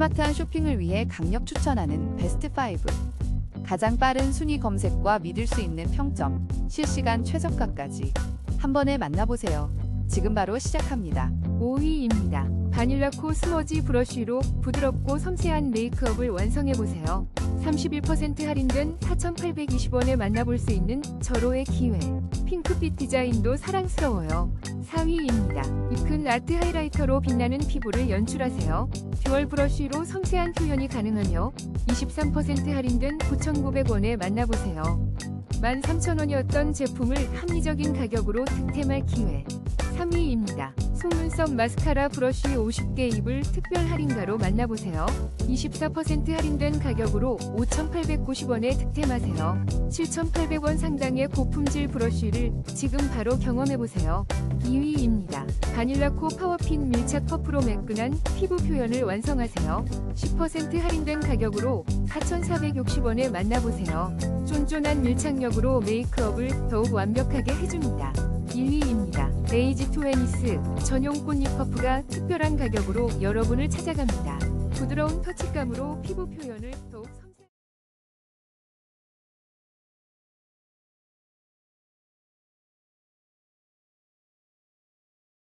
스마트한 쇼핑을 위해 강력 추천하는 베스트 5. 가장 빠른 순위 검색과 믿을 수 있는 평점, 실시간 최저가까지 한 번에 만나보세요. 지금 바로 시작합니다. 5위입니다. 바닐라 코 스머지 브러쉬로 부드럽고 섬세한 메이크업을 완성해보세요. 31% 할인된 4,820원에 만나볼 수 있는 절호의 기회. 핑크빛 디자인도 사랑스러워요. 4위입니다. 이큰 아트 하이라이터로 빛나는 피부를 연출하세요. 듀얼 브러쉬로 섬세한 표현이 가능하며 23% 할인된 9,900원에 만나보세요. 13,000원이었던 제품을 합리적인 가격으로 득템할 기회. 3위입니다. 속눈썹 마스카라 브러쉬 50개 입을 특별 할인가로 만나보세요. 24% 할인된 가격으로 5,890원에 득템하세요. 7,800원 상당의 고품질 브러쉬를 지금 바로 경험해보세요. 2위입니다. 바닐라코 파워핀 밀착 퍼프로 매끈한 피부 표현을 완성하세요. 10% 할인된 가격으로 4,460원에 만나보세요. 쫀쫀한 밀착력으로 메이크업을 더욱 완벽하게 해줍니다. 1위입니다. 베이지 투애니스 전용 꽃잎 퍼프가 특별한 가격으로 여러분을 찾아갑니다. 부드러운 터치감으로 피부 표현을